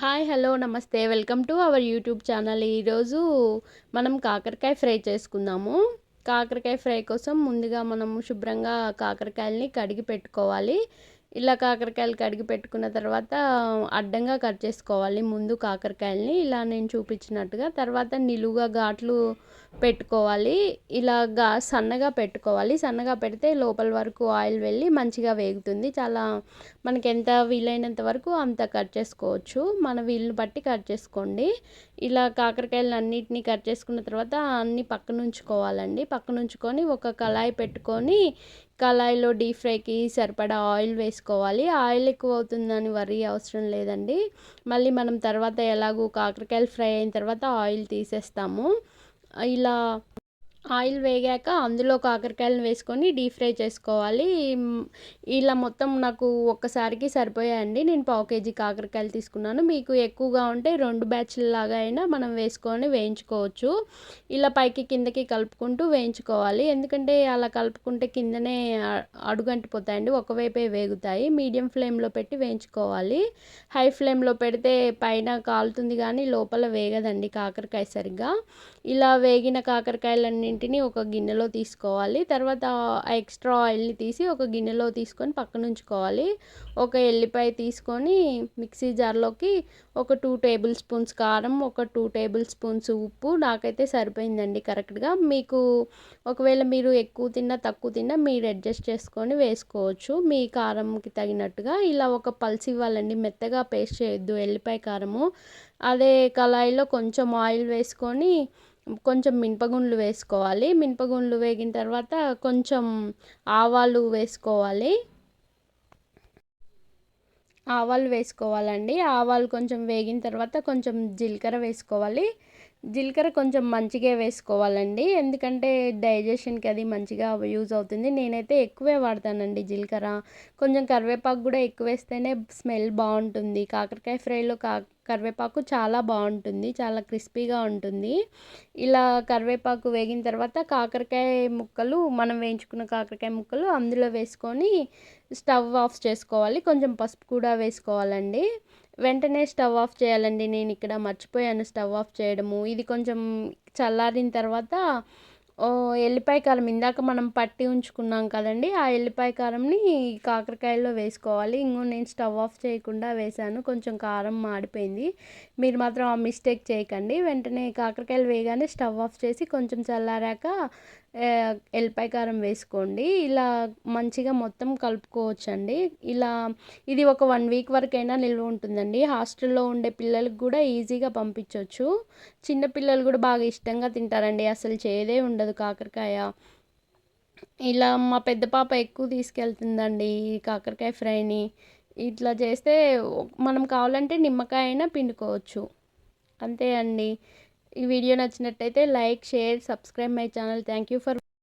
Hi hello నమస్తే. Welcome to our YouTube channel. ఈరోజు మనం కాకరకాయ ఫ్రై చేసుకుందాము. కాకరకాయ ఫ్రై కోసం ముందుగా మనం శుభ్రంగా కాకరకాయలని కడిగి పెట్టుకోవాలి. ఇలా కాకరకాయలు కడిగి పెట్టుకున్న తర్వాత అడ్డంగా కట్ చేసుకోవాలి. ముందు కాకరకాయలని ఇలా నేను చూపించినట్టుగా తర్వాత నిలువుగా ఘాట్లు పెట్టుకోవాలి. ఇలా గా సన్నగా పెట్టుకోవాలి. సన్నగా పెడితే లోపల వరకు ఆయిల్ వెళ్ళి మంచిగా వేగుతుంది. చాలా మనకి ఎంత వీలైనంత వరకు అంత కట్ చేసుకోవచ్చు. మన వీలుని బట్టి కట్ చేసుకోండి. ఇలా కాకరకాయలు అన్నిటిని కట్ చేసుకున్న తర్వాత అన్నీ పక్కన ఉంచుకోవాలండి పక్కన ఉంచుకొని ఒక కళాయి పెట్టుకొని కళాయిలో డీప్ ఫ్రైకి సరిపడా ఆయిల్ చేసుకోవాలి ఆయిల్ ఎక్కువ అవుతుందని వరి అవసరం లేదండి. మళ్ళీ మనం తర్వాత ఎలాగూ కాకరకాయలు ఫ్రై అయిన తర్వాత ఆయిల్ తీసేస్తాము. ఇలా ఆయిల్ వేగాక అందులో కాకరకాయలను వేసుకొని డీప్ ఫ్రై చేసుకోవాలి. ఇలా మొత్తం నాకు ఒక్కసారికి సరిపోయాయండి. నేను పావు కేజీ కాకరకాయలు తీసుకున్నాను. మీకు ఎక్కువగా ఉంటే రెండు బ్యాచ్ల లాగా అయినా మనం వేసుకొని వేయించుకోవచ్చు. ఇలా పైకి కిందకి కలుపుకుంటూ వేయించుకోవాలి. ఎందుకంటే అలా కలుపుకుంటే కిందనే అడుగంటిపోతాయండి. ఒకవైపే వేగుతాయి. మీడియం ఫ్లేమ్లో పెట్టి వేయించుకోవాలి. హై ఫ్లేమ్లో పెడితే పైన కాలుతుంది కానీ లోపల వేగదండి కాకరకాయ సరిగ్గా. ఇలా వేగిన కాకరకాయలన్నీ అన్నింటినీ ఒక గిన్నెలో తీసుకోవాలి. తర్వాత ఎక్స్ట్రా ఆయిల్ని తీసి ఒక గిన్నెలో తీసుకొని పక్కన ఉంచుకోవాలి. ఒక ఎల్లిపాయ తీసుకొని మిక్సీ జార్లోకి ఒక టూ టేబుల్ స్పూన్స్ కారం ఒక టూ టేబుల్ స్పూన్స్ ఉప్పు. నాకైతే సరిపోయిందండి కరెక్ట్గా. మీకు ఒకవేళ మీరు ఎక్కువ తిన్నా తక్కువ తిన్నా మీరు అడ్జస్ట్ చేసుకొని వేసుకోవచ్చు. మీ కారంకి తగినట్టుగా ఇలా ఒక పల్స్ ఇవ్వాలండి. మెత్తగా పేస్ట్ చేయొద్దు ఎల్లిపాయ కారము. అదే కళాయిలో కొంచెం ఆయిల్ వేసుకొని కొంచెం మినపగుండ్లు వేసుకోవాలి. మినపగుండ్లు వేగిన తర్వాత కొంచెం ఆవాలు వేసుకోవాలి. ఆవాలు వేసుకోవాలండి. ఆవాలు కొంచెం వేగిన తర్వాత కొంచెం జీలకర్ర వేసుకోవాలి. జీలకర్ర కొంచెం మంచిగా వేసుకోవాలండి. ఎందుకంటే డైజెషన్కి అది మంచిగా యూజ్ అవుతుంది. నేనైతే ఎక్కువే వాడతానండి జీలకర్ర. కొంచెం కరివేపాకు కూడా ఎక్కువ వేస్తేనే స్మెల్ బాగుంటుంది. కాకరకాయ ఫ్రైలో కా కరివేపాకు చాలా బాగుంటుంది. చాలా క్రిస్పీగా ఉంటుంది. ఇలా కరివేపాకు వేగిన తర్వాత కాకరకాయ ముక్కలు మనం వేయించుకున్న కాకరకాయ ముక్కలు అందులో వేసుకొని స్టవ్ ఆఫ్ చేసుకోవాలి. కొంచెం పసుపు కూడా వేసుకోవాలండి. వెంటనే స్టవ్ ఆఫ్ చేయాలండి. నేను ఇక్కడ మర్చిపోయాను స్టవ్ ఆఫ్ చేయడము. ఇది కొంచెం చల్లారిన తర్వాత ఎల్లిపాయ కారం ఇందాక మనం పట్టి ఉంచుకున్నాం కదండి ఆ ఎల్లిపాయ కారంని కాకరకాయల్లో వేసుకోవాలి. ఇంకో నేను స్టవ్ ఆఫ్ చేయకుండా వేసాను కొంచెం కారం మాడిపోయింది. మీరు మాత్రం ఆ మిస్టేక్ చేయకండి. వెంటనే కాకరకాయలు వేయగానే స్టవ్ ఆఫ్ చేసి కొంచెం చల్లారాక ఎల్లిపాయ కారం వేసుకోండి. ఇలా మంచిగా మొత్తం కలుపుకోవచ్చండి. ఇలా ఇది ఒక వన్ వీక్ వరకైనా నిల్వ ఉంటుందండి. హాస్టల్లో ఉండే పిల్లలకు కూడా ఈజీగా పంపించవచ్చు చిన్నపిల్లలు కూడా బాగా ఇష్టంగా తింటారండి. అసలు చేదే ఉండదు. కాకరకాయ. ఇలా మా పెద్ద పాప ఎక్కువ తీసుకెళ్తుందండి ఈ కాకరకాయ ఫ్రైని. ఇట్లా చేస్తే మనం కావాలంటే నిమ్మకాయ అయినా పిండుకోవచ్చు. అంతే అండి. ఈ వీడియో నచ్చినట్టయితే like share subscribe my channel. Thank you for